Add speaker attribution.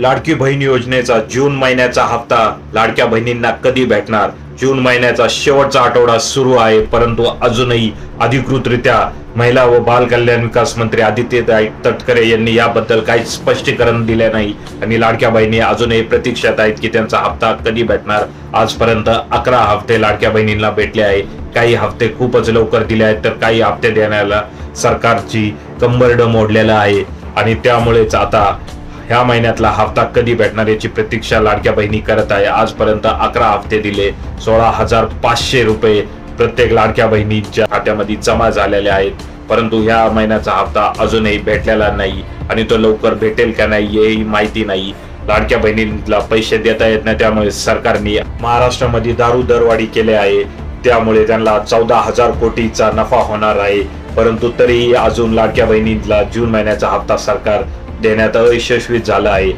Speaker 1: लाडकी बहीण योजनेचा जून महिन्याचा हप्ता लाडक्या बहिणींना कधी भेटणार? जून महिन्याचा शेवटचा आठवडा सुरू आहे परंतु अजूनही अधिकृतरित्या महिला व बाल कल्याण विकास मंत्री आदित्यताई तटकरे यांनी याबद्दल काही स्पष्टीकरण दिले नाही आणि लाडक्या बहिणी अजूनही प्रतीक्षात आहेत की त्यांचा हप्ता कधी भेटणार? आजपर्यंत अकरा हप्ते लाडक्या बहिणींना भेटले आहे. काही हप्ते खूपच लवकर दिले आहेत तर काही हप्ते देण्याला सरकारची कंबरड मोडलेलं आहे. आणि त्यामुळेच आता ह्या महिन्यातला हप्ता कधी भेटणार याची प्रतीक्षा लाडक्या बहिणी करत आहे. आजपर्यंत अकरा हप्ते दिले. सोळा हजार पाचशे रुपये प्रत्येक लाडक्या बहिणीच्या खात्यामध्ये जमा झालेले आहेत. परंतु ह्या महिन्याचा हप्ता अजूनही भेटलेला नाही आणि तो लवकर भेटेल का नाही हेही माहिती नाही. लाडक्या बहिणींना पैसे देता येत नाही त्यामुळे सरकारने महाराष्ट्रामध्ये दारू दरवाढी केले आहे. त्यामुळे त्यांना चौदा हजार कोटीचा नफा होणार आहे. परंतु तरीही अजून लाडक्या बहिणींना जून महिन्याचा हप्ता सरकार Din ito isuswit sa lay.